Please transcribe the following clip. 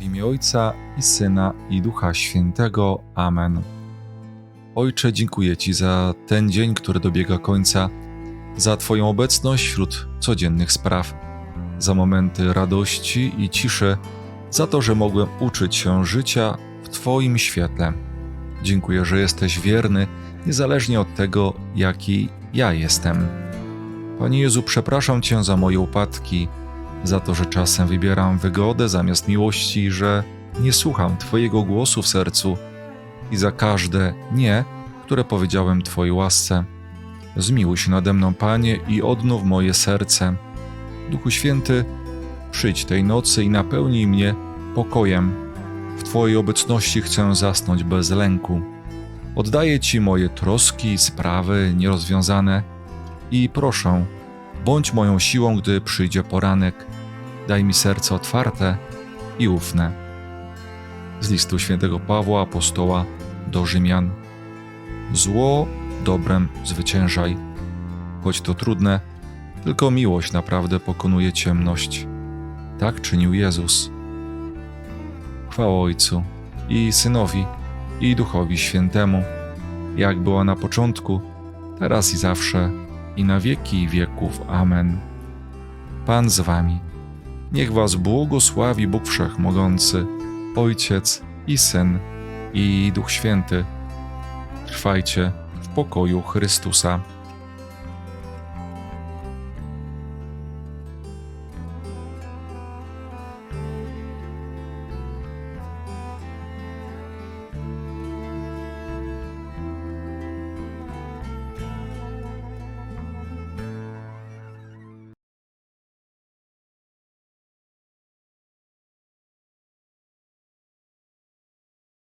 W imię Ojca i Syna i Ducha Świętego. Amen. Ojcze, dziękuję Ci za ten dzień, który dobiega końca, za Twoją obecność wśród codziennych spraw, za momenty radości i ciszy, za to, że mogłem uczyć się życia w Twoim świetle. Dziękuję, że jesteś wierny, niezależnie od tego, jaki ja jestem. Panie Jezu, przepraszam Cię za moje upadki, za to, że czasem wybieram wygodę zamiast miłości, że nie słucham Twojego głosu w sercu i za każde nie, które powiedziałem Twojej łasce. Zmiłuj się nade mną, Panie, i odnów moje serce. Duchu Święty, przyjdź tej nocy i napełnij mnie pokojem. W Twojej obecności chcę zasnąć bez lęku. Oddaję Ci moje troski, sprawy nierozwiązane i proszę, bądź moją siłą, gdy przyjdzie poranek. Daj mi serce otwarte i ufne. Z listu świętego Pawła apostoła do Rzymian. Zło dobrem zwyciężaj. Choć to trudne, tylko miłość naprawdę pokonuje ciemność. Tak czynił Jezus. Chwała Ojcu i Synowi i Duchowi Świętemu, jak była na początku, teraz i zawsze, i na wieki wieków. Amen. Pan z wami. Niech was błogosławi Bóg Wszechmogący, Ojciec i Syn i Duch Święty. Trwajcie w pokoju Chrystusa.